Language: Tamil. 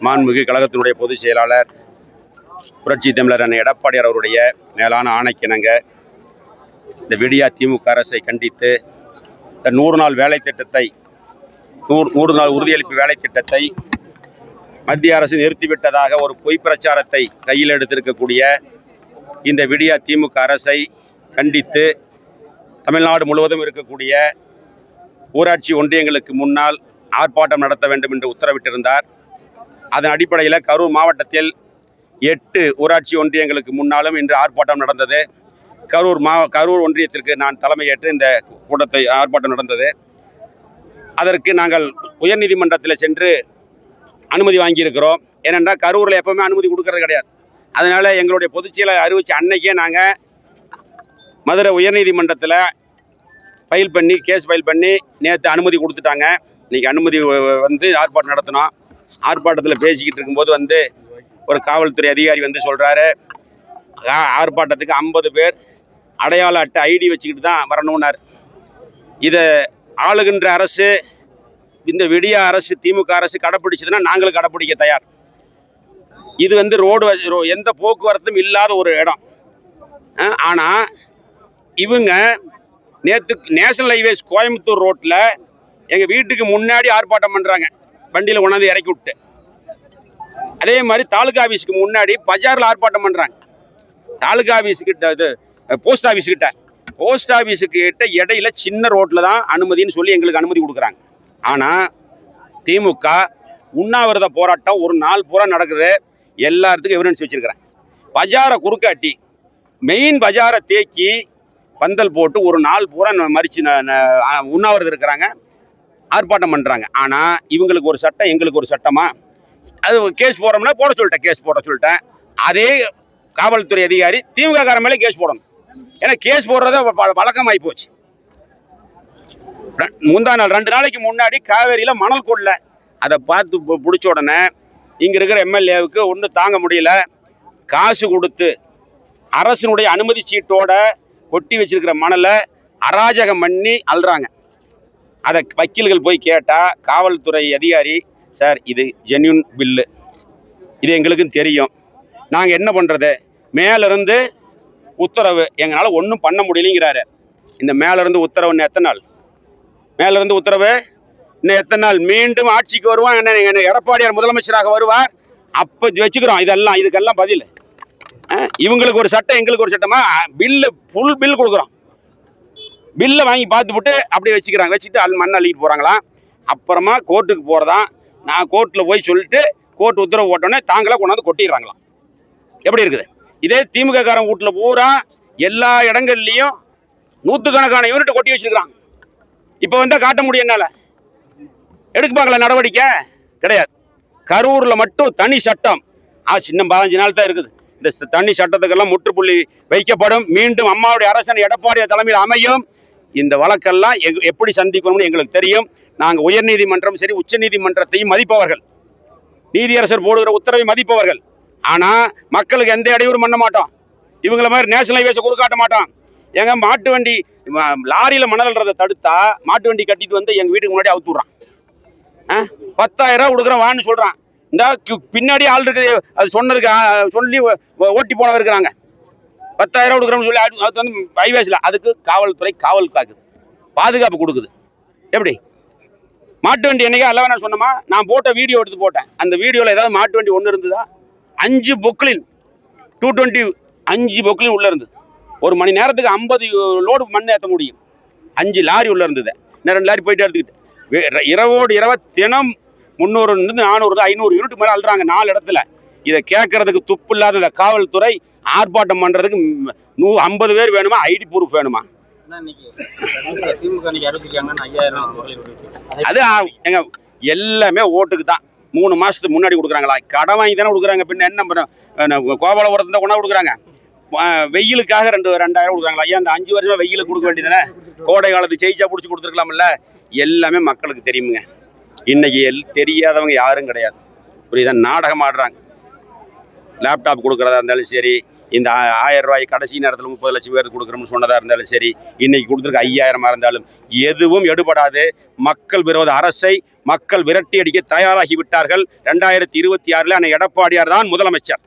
மாண்புமிகு கழகத்தினுடைய பொதுச் செயலாளர் புரட்சி தமிழர் அண்ணன் எடப்பாடியார் அவருடைய மேலான ஆணைக்கிணங்க இந்த விடியா திமுக அரசை கண்டித்து இந்த நூறு நாள் வேலை திட்டத்தை நூறு நூறு நாள் உறுதியளிப்பு வேலை திட்டத்தை மத்திய அரசு நிறுத்திவிட்டதாக ஒரு பொய் பிரச்சாரத்தை கையில் எடுத்திருக்கக்கூடிய இந்த விடியா திமுக அரசை கண்டித்து தமிழ்நாடு முழுவதும் இருக்கக்கூடிய ஊராட்சி ஒன்றியங்களுக்கு முன்னால் ஆர்ப்பாட்டம் நடத்த வேண்டும் என்று உத்தரவிட்டிருந்தார். அதன் அடிப்படையில் கரூர் மாவட்டத்தில் எட்டு ஊராட்சி ஒன்றியங்களுக்கு முன்னாலும் இன்று ஆர்ப்பாட்டம் நடந்தது. கரூர் மா கரூர் ஒன்றியத்திற்கு நான் தலைமையேற்று இந்த கூட்டத்தை ஆர்ப்பாட்டம் நடந்தது. அதற்கு நாங்கள் உயர்நீதிமன்றத்தில் சென்று அனுமதி வாங்கியிருக்கிறோம். ஏனென்றால் கரூரில் எப்போவுமே அனுமதி கொடுக்கறது கிடையாது. அதனால் எங்களுடைய பொதுச்செயலை அறிவித்த அன்னைக்கே நாங்கள் மதுரை உயர்நீதிமன்றத்தில் ஃபைல் பண்ணி கேஸ் ஃபைல் பண்ணி நேற்று அனுமதி கொடுத்துட்டாங்க. இன்றைக்கி அனுமதி வந்து ஆர்ப்பாட்டம் நடத்தினோம். ஆர்ப்பாட்டத்தில் பேசிக்கிட்டு இருக்கும்போது வந்து ஒரு காவல்துறை அதிகாரி வந்து சொல்கிறாரு ஆர்ப்பாட்டத்துக்கு ஐம்பது பேர் அடையாள அட்டை ஐடி வச்சுக்கிட்டு தான் வரணும்னார். இதை ஆளுகின்ற அரசு இந்த விடிய அரசு திமுக அரசு கடைப்பிடிச்சதுன்னா நாங்களும் கடைப்பிடிக்க தயார். இது வந்து ரோடு வ- ரோ- எந்த போக்குவரத்தும் இல்லாத ஒரு இடம். ஆனால் இவங்க நேற்று நேஷனல் ஹைவேஸ் கோயம்புத்தூர் ரோட்டில் எங்கள் வீட்டுக்கு முன்னாடி ஆர்ப்பாட்டம் பண்ணுறாங்க வண்டியில் கொண்டாந்து இறக்கி விட்டு. அதே மாதிரி தாலுகா ஆஃபீஸுக்கு முன்னாடி பஜாரில் ஆர்ப்பாட்டம் பண்ணுறாங்க தாலுகா ஆஃபீஸுக்கிட்ட இது போஸ்ட் ஆஃபீஸுக்கிட்ட போஸ்ட் ஆஃபீஸுக்கு கிட்ட இடையில சின்ன ரோட்டில் தான் அனுமதின்னு சொல்லி எங்களுக்கு அனுமதி கொடுக்குறாங்க. ஆனால் திமுக உண்ணாவிரத போராட்டம் ஒரு நாள் பூரா நடக்குது. எல்லாத்துக்கும் எவிடன்ஸ் வச்சிருக்கிறேன் பஜாரை குறுக்காட்டி மெயின் பஜாரை தேக்கி பந்தல் போட்டு ஒரு நாள் பூரா ந- உண்ணாவிரதம் இருக்கிறாங்க. ஆர்ப்பாட்டம் பண்ணுறாங்க ஆனால் இவங்களுக்கு ஒரு சட்டம் எங்களுக்கு ஒரு சட்டமா? அது கேஸ் போடுறோம்னா போட சொல்லிட்டேன் கேஸ் போட சொல்லிட்டேன். அதே காவல்துறை அதிகாரி திமுககாரன் மேலே கேஸ் போடணும். ஏன்னா கேஸ் போடுறத வ- வழக்கமாகி போச்சு. முந்தா நாள் ரெண்டு நாளைக்கு முன்னாடி காவேரியில் மணல் கொள்ள. அதை பார்த்து பிடிச்ச உடனே இங்கே இருக்கிற எம்எல்ஏவுக்கு ஒன்றும் தாங்க முடியல. காசு கொடுத்து அரசினுடைய அனுமதி சீட்டோட கொட்டி வச்சிருக்கிற மணலை அராஜகம் பண்ணி அல்றாங்க அதை வக்கீல்கள் போய் கேட்டால் காவல்துறை அதிகாரி சார் இது ஜென்யூன் பில்லு இது எங்களுக்கும் தெரியும். நாங்கள் என்ன பண்ணுறது மேலேருந்து உத்தரவு எங்களால் ஒன்றும் பண்ண முடியலைங்கிறாரு. இந்த மேலேருந்து உத்தரவு இன்னும் எத்தனை நாள்? மேலேருந்து உத்தரவு இன்னும் எத்தனை நாள்? மீண்டும் ஆட்சிக்கு வருவான் என்ன என்ன எடப்பாடியார் முதலமைச்சராக வருவார். அப்போ வச்சுக்கிறோம். இதெல்லாம் இதுக்கெல்லாம் பதில். இவங்களுக்கு ஒரு சட்டம் எங்களுக்கு ஒரு சட்டமாக பில்லு ஃபுல் பில் கொடுக்குறோம். பில்லை வாங்கி பார்த்துப்புட்டு அப்படியே வச்சுக்கிறாங்க. வச்சுட்டு அல் மண் அள்ளிட்டு போகிறாங்களாம் அப்புறமா கோர்ட்டுக்கு போகிறதா நான் கோர்ட்டில் போய் சொல்லிட்டு கோர்ட் உத்தரவு போட்டோன்னே தாங்களே கொண்டாந்து கொட்டிடுறாங்களாம். எப்படி இருக்குது? இதே திமுக காரன் வீட்டில் பூரா எல்லா இடங்கள்லையும் நூற்றுக்கணக்கான யூனிட் கொட்டி வச்சிருக்கிறான். இப்போ வந்தால் காட்ட முடியும் என்னால்? எடுக்குப்பாங்களா நடவடிக்கை? கிடையாது. கரூரில் மட்டும் தனி சட்டம். ஆ சின்ன பதினஞ்சு நாள் தான் இருக்குது. இந்த தனி சட்டத்துக்கெல்லாம் முற்றுப்புள்ளி வைக்கப்படும். மீண்டும் அம்மாவுடைய அரசன் எடப்பாடிய தலைமையில் அமையும். இந்த வழக்கெல்லாம் எப்படி சந்திக்கணும்னு எங்களுக்கு தெரியும். நாங்கள் உயர்நீதிமன்றம் சரி உச்சநீதிமன்றத்தையும் மதிப்பவர்கள். நீதியரசர் போடுகிற உத்தரவை மதிப்பவர்கள். ஆனால் மக்களுக்கு எந்த இடையூறும் பண்ண மாட்டோம். இவங்கள மாதிரி நேஷனல் ஹைவேஸை கொடுக்காட்ட மாட்டோம். எங்கள் மாட்டு வண்டி லாரியில் மணல்றதை தடுத்தா மாட்டு வண்டி கட்டிட்டு வந்து எங்கள் வீட்டுக்கு முன்னாடி அவுத்து ஆ? பத்தாயிரம் ரூபா கொடுக்குறேன் வான்னு சொல்கிறான் இந்த பின்னாடி ஆள் இருக்குது. அது சொன்னதுக்கு சொல்லி ஓட்டி போனவர் இருக்கிறாங்க. பத்தாயிரம் ரூபா கொடுக்குறோம்னு சொல்லி அது வந்து ஹைவேஸில் அதுக்கு காவல்துறை காவல் காக்குது. பாதுகாப்பு கொடுக்குது. எப்படி? மாட்டு வண்டி என்னைக்கா அல்லவா நான் சொன்னோமா? நான் போட்ட வீடியோ எடுத்து போட்டேன். அந்த வீடியோவில் ஏதாவது மாட்டு வண்டி ஒன்று இருந்ததா? அஞ்சு பொக்லின் டூ டுவெண்ட்டி அஞ்சு பொக்லின் உள்ளே இருந்தது. ஒரு மணி நேரத்துக்கு ஐம்பது லோடு மண் ஏற்ற முடியும். அஞ்சு லாரி உள்ளே இருந்தது. இன்னும் ரெண்டு லாரி போயிட்டு எடுத்துக்கிட்டு இரவோடு இரவ தினம் முந்நூறுலேருந்து நானூறு ஐநூறு யூனிட் மேலே அழுறாங்க நாலு இடத்துல. இதை கேட்கறதுக்கு துப்பு இல்லாத இந்த காவல்துறை ஆர்ப்பாட்டம் பண்ணுறதுக்கு நூ ஐம்பது பேர் வேணுமா? ஐடி ப்ரூஃப் வேணுமா? அது எங்க எல்லாமே ஓட்டுக்கு தான். மூணு மாசத்துக்கு முன்னாடி கொடுக்குறாங்களா? கடன் வாங்கி தானே கொடுக்குறாங்க. பின்ன என்ன பண்ண கோபாலபுரத்துல கொண்டா கொடுக்குறாங்க. வெயிலுக்காக ரெண்டு ரெண்டாயிரம் கொடுக்குறாங்களா? ஐயா அந்த அஞ்சு வருஷமா வெயிலுக்கு கொடுக்க வேண்டியதானே கோடை காலத்து ஜெயிச்சா பிடிச்சி கொடுத்துருக்கலாம்ல. எல்லாமே மக்களுக்கு தெரியுமுங்க. இன்னைக்கு எல் தெரியாதவங்க யாரும் கிடையாது. புரியுதா? நாடகம் ஆடுறாங்க. லேப்டாப் கொடுக்குறதா இருந்தாலும் சரி இந்த ஆயிரம் ரூபாய் கடைசி நேரத்தில் முப்பது லட்சம் பேருக்கு கொடுக்குறோம்னு சொன்னதாக இருந்தாலும் சரி இன்றைக்கி கொடுத்துருக்க ஐயாயிரமாக இருந்தாலும் எதுவும் எடுபடாது. மக்கள் விரோத அரசை மக்கள் விரட்டி அடிக்க தயாராகி விட்டார்கள். ரெண்டாயிரத்தி இருபத்தி ஆறில் அன்னை எடப்பாடியார் தான் முதலமைச்சர்.